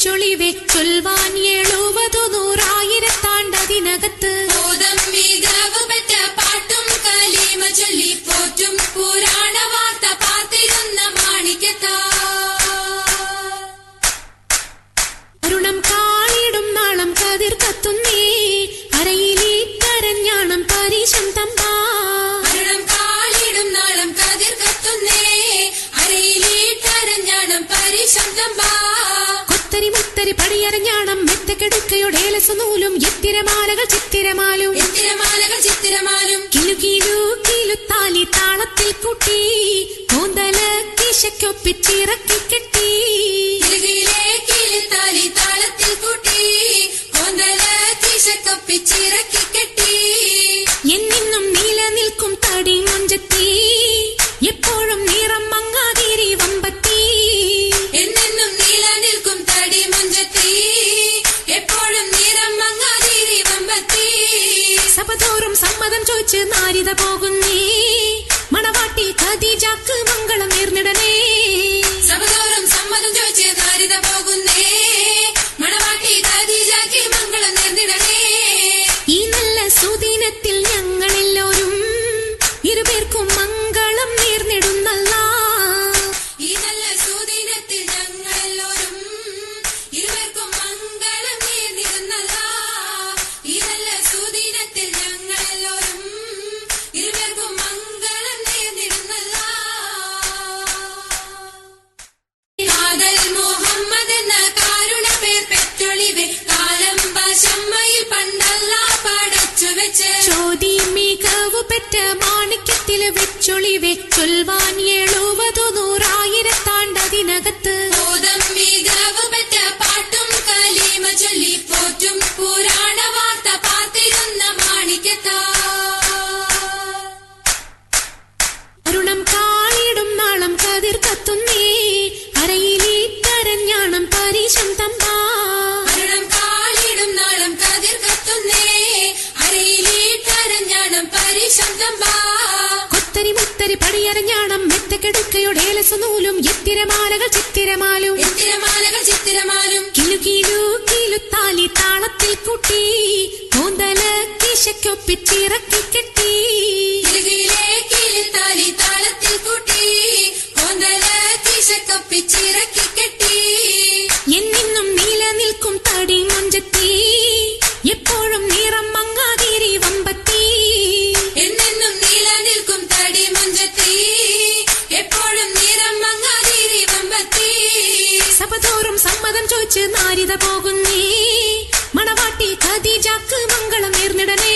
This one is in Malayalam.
വെച്ചൊളിവെ ചൊൽവാൻ എഴുപതു നൂറായിരത്താണ്ടതിനകത്ത്. മികവ് പെറ്റ പാട്ടും കലീമ ചൊല്ലി പോറ്റും. പുരാണ വാർത്ത പാത്തിരുന്ന മാണിക്കത്ത അരുണം കാളിടും നാളം കതിർ കത്തുന്നേ. അരയിലേ കരഞ്ഞാണം പരീശം തമ്പാ പടിയരഞ്ഞാണം മെത്തക്കെടുക്കയുടെ ലസനൂലും എത്തിരമാലകൾ ചിത്തിരമാലും. ചിത്തിരമാലകൾ ചിത്തിരമാലും. കിലു കിലു കിലുത്താലി താളത്തിൽ കൂട്ടി കൂന്തല കിശയ്ക്കൊപ്പിച്ചിറക്കി കെട്ടി. സമ്മതം ചോദിച്ച് നാരിത പോകുന്നേ. മണവാട്ടി ഖദീജാക്ക് മംഗളം നേർന്നിടനേ സഭതോറും സമ്മതം ചോദിച്ച് നാരിത പോകുന്നേ. മണവാട്ടി ഖദീജാക്ക് മംഗളം നേർന്നിടനേ ഈ നല്ല സുദിനത്തിൽ ഞങ്ങളെല്ലാവരും ഇരുപേർക്കും വെച്ചൊളിവെ ചൊൽവാൻ എഴുപതു നൂറായിരത്താണ്ടതിനകത്ത്. പെറ്റ പാട്ടും കലീമ ചൊല്ലി പോറ്റും പുരാണ വാർത്ത പാത്തിരുന്ന മാണിക്കത്ത അരുണം കാളിടും നാളം കതിർ കത്തുന്നേ കൊത്തരി മുത്തരി പടിയറിഞ്ഞാണം മെത്തക്കെടുക്കയുടെ നൂലും എത്തിരമാലകൾ ചിത്തിരമാലും. എത്തിരമാലകൾ ചിത്തിരമാലും. കിലു കിലു കിലുത്താലി താളത്തിൽ കൂട്ടി കൂന്തല കിശക്കൊപ്പിച്ചിറക്കി കെട്ടി. ചോദിച്ച് നാരിത പോകുന്നേ മണവാട്ടി ഖദീജാക്ക് മംഗളം നേർന്നിടനേ